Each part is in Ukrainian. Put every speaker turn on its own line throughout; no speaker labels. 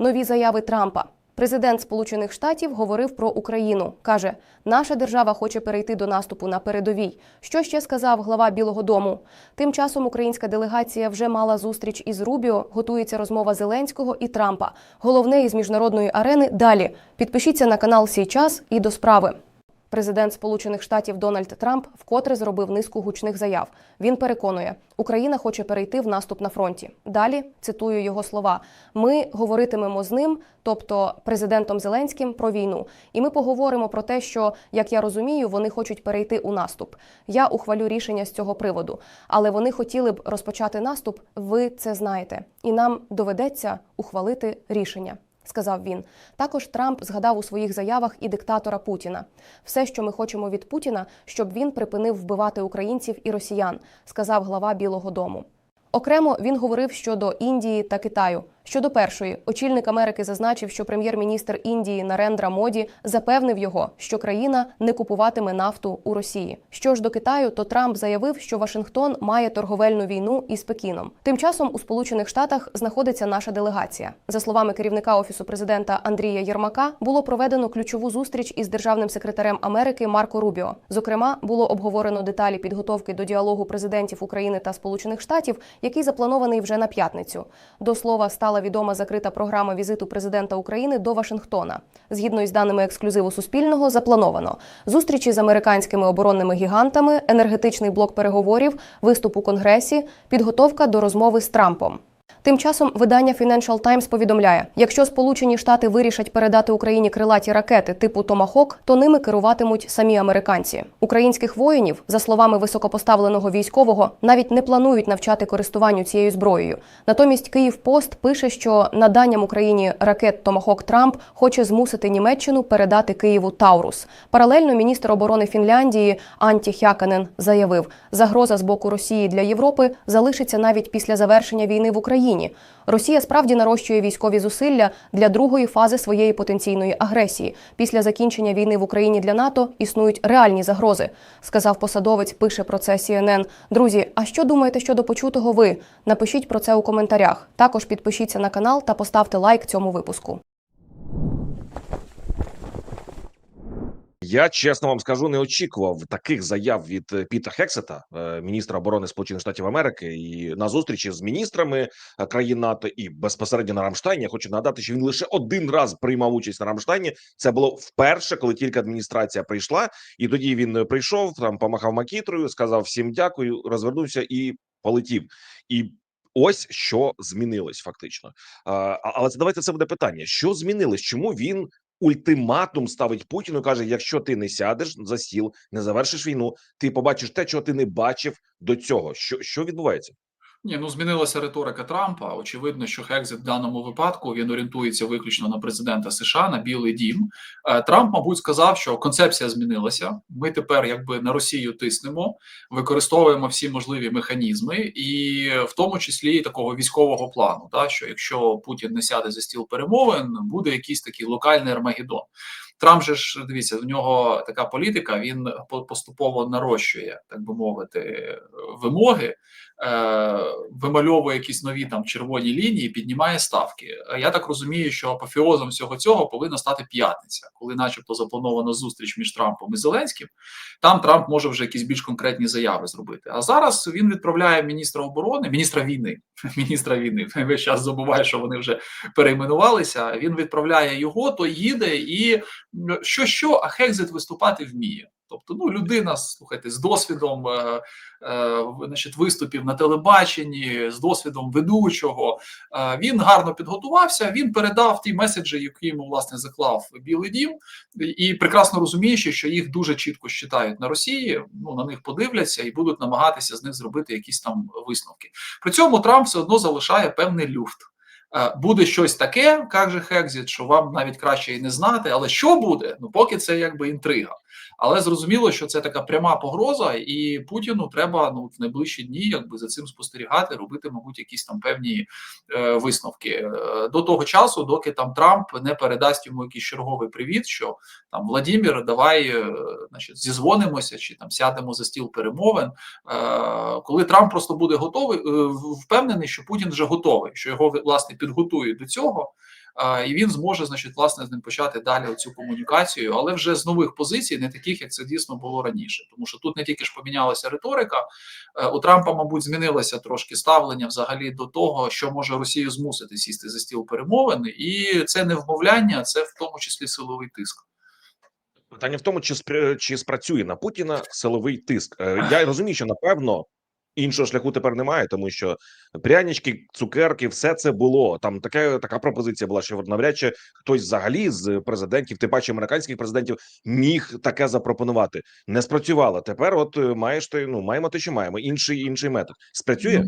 Нові заяви Трампа. Президент Сполучених Штатів говорив про Україну. каже, наша держава хоче перейти до наступу на передовій. Що ще сказав глава Білого Дому? Тим часом українська делегація вже мала зустріч із Рубіо. Готується розмова Зеленського і Трампа. Головне із міжнародної арени. Далі підпишіться на канал «Сій час» і до справи. Президент Сполучених Штатів Дональд Трамп вкотре зробив низку гучних заяв. Він переконує, Україна хоче перейти в наступ на фронті. Далі цитую його слова: ми говоритимемо з ним, тобто президентом Зеленським, про війну. І ми поговоримо про те, що як я розумію, вони хочуть перейти у наступ. Я ухвалю рішення з цього приводу, але вони хотіли б розпочати наступ. Ви це знаєте, і нам доведеться ухвалити рішення сказав він. Також Трамп згадав у своїх заявах і диктатора Путіна. Все, що ми хочемо від Путіна, щоб він припинив вбивати українців і росіян, сказав глава Білого Дому. Окремо він говорив щодо Індії та Китаю. Щодо першої, очільник Америки зазначив, що прем'єр-міністр Індії Нарендра Моді запевнив його, що країна не купуватиме нафту у Росії. Що ж до Китаю, то Трамп заявив, що Вашингтон має торговельну війну із Пекіном. Тим часом у Сполучених Штатах знаходиться наша делегація. За словами керівника офісу президента Андрія Єрмака, було проведено ключову зустріч із державним секретарем Америки Марко Рубіо. Зокрема, було обговорено деталі підготовки до діалогу президентів України та Сполучених Штатів, який запланований вже на п'ятницю. До слова стала відома закрита програма візиту президента України до Вашингтона. Згідно із даними ексклюзиву Суспільного, заплановано зустрічі з американськими оборонними гігантами, енергетичний блок переговорів, виступ у конгресі, підготовка до розмови з Трампом. Тим часом видання Financial Times повідомляє: якщо Сполучені Штати вирішать передати Україні крилаті ракети типу Томахок, то ними керуватимуть самі американці. Українських воїнів, за словами високопоставленого військового, навіть не планують навчати користуванню цією зброєю. Натомість Київ Пост пише, що наданням Україні ракет Томахок Трамп хоче змусити Німеччину передати Києву Таурус. Паралельно міністр оборони Фінляндії Анті Хяканен заявив, загроза з боку Росії для Європи залишиться навіть після завершення війни в Україні. Росія справді нарощує військові зусилля для другої фази своєї потенційної агресії. Після закінчення війни в Україні для НАТО існують реальні загрози, сказав посадовець. Пише про це CNN. Друзі, а що думаєте щодо почутого ви? Напишіть про це у коментарях. Також підпишіться на канал та поставте лайк цьому випуску.
Я чесно вам скажу, не очікував таких заяв від е, Піта Хексета, е, міністра оборони Сполучених Штатів Америки, і на зустрічі з міністрами е, країн НАТО і безпосередньо на Рамштайні. Я хочу нагадати, що він лише один раз приймав участь на Рамштайні. Це було вперше, коли тільки адміністрація прийшла, і тоді він прийшов там, помахав макітрою, сказав всім дякую, розвернувся і полетів. І Ось що змінилось фактично. А, Але це давайте це буде питання: що змінилось? Чому він ультиматум ставить Путіну? каже: якщо ти не сядеш за стіл, не завершиш війну, ти побачиш те, чого ти не бачив до цього. Що що відбувається?
Ні, ну змінилася риторика Трампа. Очевидно, що Хекзит в даному випадку він орієнтується виключно на президента США на Білий Дім. Е, Трамп, мабуть, сказав, що концепція змінилася. Ми тепер, якби на Росію тиснемо, використовуємо всі можливі механізми, і в тому числі такого військового плану. Та що якщо Путін не сяде за стіл перемовин, буде якийсь такий локальний Армагеддон. Трамп же ж дивіться, в нього така політика. Він поступово нарощує, так би мовити, вимоги, е, вимальовує якісь нові там червоні лінії, піднімає ставки. Я так розумію, що апофеозом всього цього повинна стати п'ятниця, коли, начебто, запланована зустріч між Трампом і Зеленським. Там Трамп може вже якісь більш конкретні заяви зробити. А зараз він відправляє міністра оборони, міністра війни. Міністра війни весь час забуває, що вони вже перейменувалися. Він відправляє його, то їде і що що, а Хекзит виступати вміє. Тобто, ну людина, слухайте, з досвідом е, е, значить, виступів на телебаченні, з досвідом ведучого. Е, він гарно підготувався. Він передав ті меседжі, які йому власне заклав Білий Дім, і прекрасно розуміючи, що їх дуже чітко считають на Росії. Ну на них подивляться і будуть намагатися з них зробити якісь там висновки. При цьому Трамп все одно залишає певний люфт. Е, буде щось таке, каже Хекзіт, що вам навіть краще і не знати, але що буде? Ну поки це якби інтрига. Але зрозуміло, що це така пряма погроза, і Путіну треба ну в найближчі дні, якби за цим спостерігати, робити, мабуть, якісь там певні е, висновки е, до того часу, доки там Трамп не передасть йому якийсь черговий привіт, що там Владімір, давай е, значить, зізвонимося чи там сядемо за стіл перемовин. Е, коли Трамп просто буде готовий, е, впевнений, що Путін вже готовий, що його власне підготують до цього. І він зможе, значить, власне, з ним почати далі цю комунікацію, але вже з нових позицій, не таких, як це дійсно було раніше. Тому що тут не тільки ж помінялася риторика, е, у Трампа, мабуть, змінилося трошки ставлення взагалі до того, що може Росію змусити сісти за стіл перемовин, і це не вмовляння, це в тому числі силовий тиск.
Питання в тому, чи спрацює на Путіна силовий тиск. Е, Я розумію, що напевно іншого шляху тепер немає, тому що прянички, цукерки, все це було. Там така така пропозиція була, що навряд чи хтось взагалі з президентів, тим паче американських президентів, міг таке запропонувати. Не спрацювало. Тепер, от е, маєш ти ну маємо те, що маємо. Інший інший метод спрацює.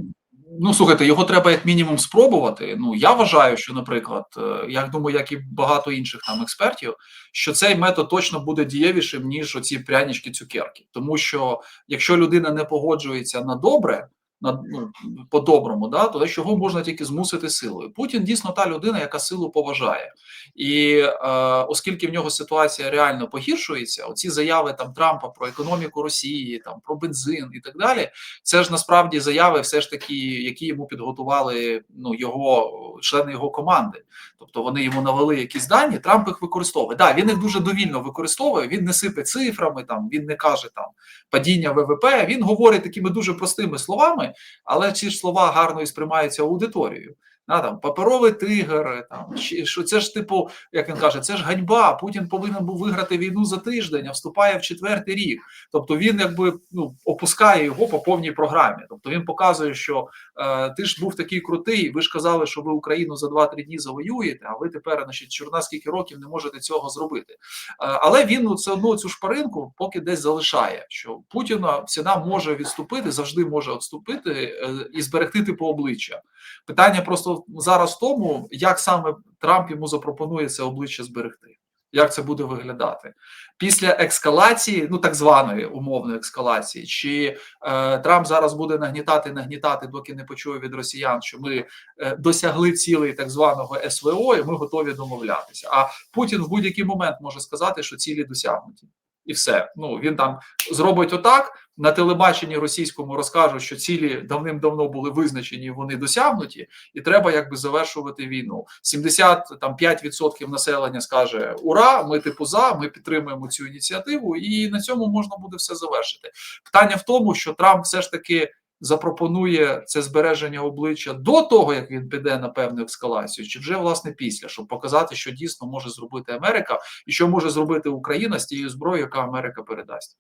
Ну, слухайте, його треба як мінімум спробувати. Ну я вважаю, що, наприклад, е, я думаю, як і багато інших там експертів, що цей метод точно буде дієвішим ніж оці прянічки цукерки, тому що якщо людина не погоджується на добре. На ну по-доброму, да то чого можна тільки змусити силою. Путін дійсно та людина, яка силу поважає, і е, оскільки в нього ситуація реально погіршується, оці заяви там Трампа про економіку Росії, там про бензин і так далі, це ж насправді заяви, все ж таки, які йому підготували ну його члени його команди. Тобто вони йому навели якісь дані. Трамп їх використовує. Да, він їх дуже довільно використовує. Він не сипе цифрами, там він не каже там падіння ВВП. Він говорить такими дуже простими словами, але ці ж слова гарно і сприймаються аудиторією. Да, там паперовий тигр, там чи- що це ж типу, як він каже, це ж ганьба. Путін повинен був виграти війну за тиждень, а вступає в четвертий рік. Тобто він якби ну опускає його по повній програмі. Тобто він показує, що е, ти ж був такий крутий. Ви ж казали, що ви Україну за 2-3 дні завоюєте. А ви тепер, значить, чорна скільки років не можете цього зробити. Е, але він ну, все одно цю шпаринку поки десь залишає. Що Путіна ціна може відступити, завжди може відступити е, і зберегти типу обличчя. Питання просто зараз в тому, як саме Трамп йому запропонує це обличчя зберегти. Як це буде виглядати після ескалації, ну так званої умовної ескалації, чи е, Трамп зараз буде нагнітати, нагнітати, доки не почує від росіян, що ми е, досягли цілей так званого СВО, і ми готові домовлятися. А Путін в будь-який момент може сказати, що цілі досягнуті, і все. Ну він там зробить отак. На телебаченні російському розкажуть, що цілі давним-давно були визначені, вони досягнуті, і треба якби завершувати війну. 75% населення скаже Ура! Ми типу за, ми підтримуємо цю ініціативу, і на цьому можна буде все завершити. Питання в тому, що Трамп все ж таки запропонує це збереження обличчя до того, як він піде на певну ескалацію, чи вже власне після, щоб показати, що дійсно може зробити Америка, і що може зробити Україна з тією зброєю, яка Америка передасть.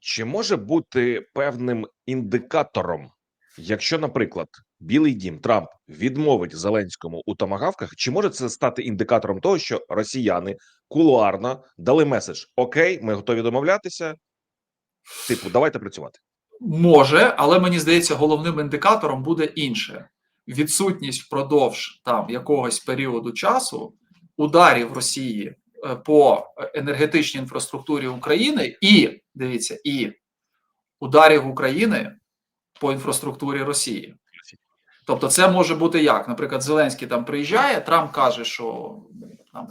Чи може бути певним індикатором, якщо, наприклад, Білий Дім Трамп відмовить Зеленському у томагавках, чи може це стати індикатором того, що росіяни кулуарно дали меседж: Окей, ми готові домовлятися. Типу, давайте працювати.
Може, але мені здається, головним індикатором буде інше: відсутність впродовж там якогось періоду часу ударів Росії е, по енергетичній інфраструктурі України, і дивіться, і ударів України по інфраструктурі Росії. Тобто, це може бути як? Наприклад, Зеленський там приїжджає, Трамп каже, що там.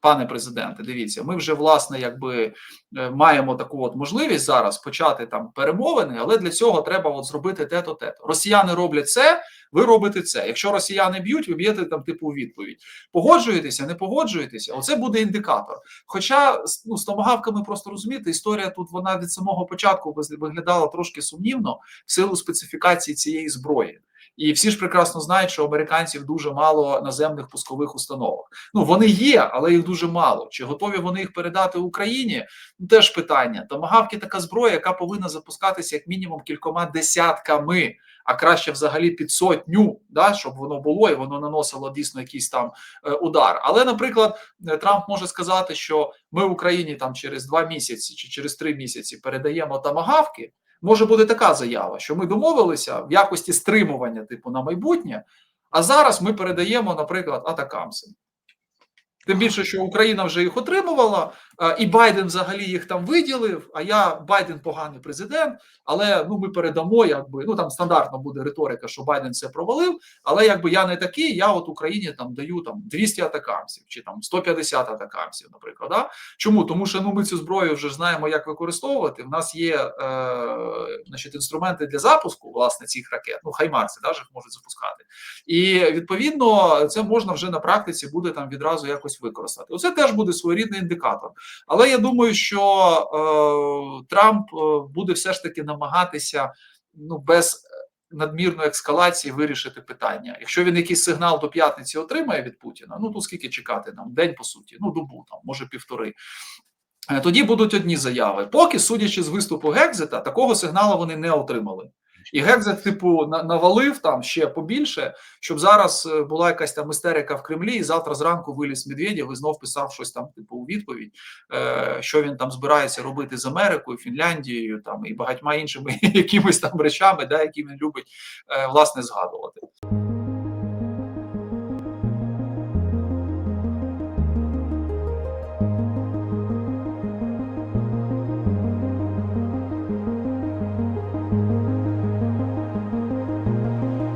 Пане президенте, дивіться, ми вже власне якби е, маємо таку от можливість зараз почати там перемовини, але для цього треба от зробити те-то, те-то. Росіяни роблять це, ви робите це. Якщо росіяни б'ють, ви б'єте там типу відповідь. Погоджуєтеся, не погоджуєтеся, оце буде індикатор. Хоча ну, з томагавками просто розумієте, історія тут вона від самого початку виглядала трошки сумнівно в силу специфікації цієї зброї. І всі ж прекрасно знають, що американців дуже мало наземних пускових установок. Ну вони є, але їх дуже мало. Чи готові вони їх передати Україні? Ну теж питання. Томагавки така зброя, яка повинна запускатися як мінімум кількома десятками, а краще взагалі під сотню, да, щоб воно було і воно наносило дійсно якийсь там е, удар. Але, наприклад, Трамп може сказати, що ми в Україні там через два місяці чи через три місяці передаємо томагавки. Може бути така заява, що ми домовилися в якості стримування, типу, на майбутнє, а зараз ми передаємо, наприклад, атакамси. Тим більше, що Україна вже їх отримувала, е, і Байден взагалі їх там виділив. А я Байден поганий президент, але ну ми передамо, якби ну там стандартно буде риторика, що Байден це провалив. Але якби я не такий, я от Україні там даю там 200 атакамсів чи там 150 атакамсів, наприклад. Да? Чому? Тому що ну ми цю зброю вже знаємо, як використовувати. В нас є е, значить, інструменти для запуску власне цих ракет. Ну хаймарси да, їх можуть запускати. І відповідно це можна вже на практиці буде там відразу якось використати. Оце теж буде своєрідний індикатор. Але я думаю, що е, Трамп е, буде все ж таки намагатися ну без надмірної ескалації вирішити питання. Якщо він якийсь сигнал до п'ятниці отримає від Путіна, ну то скільки чекати нам? День по суті, ну добу там, може півтори. Е, Тоді будуть одні заяви. Поки, судячи з виступу Гекзета, такого сигналу вони не отримали. І Гекза, типу, на- навалив там ще побільше, щоб зараз е, була якась там істерика в Кремлі, і завтра зранку виліз Медведєв і знов писав щось там, типу, у відповідь, е, що він там збирається робити з Америкою, Фінляндією там і багатьма іншими якимись там речами, да, які він любить е, власне згадувати.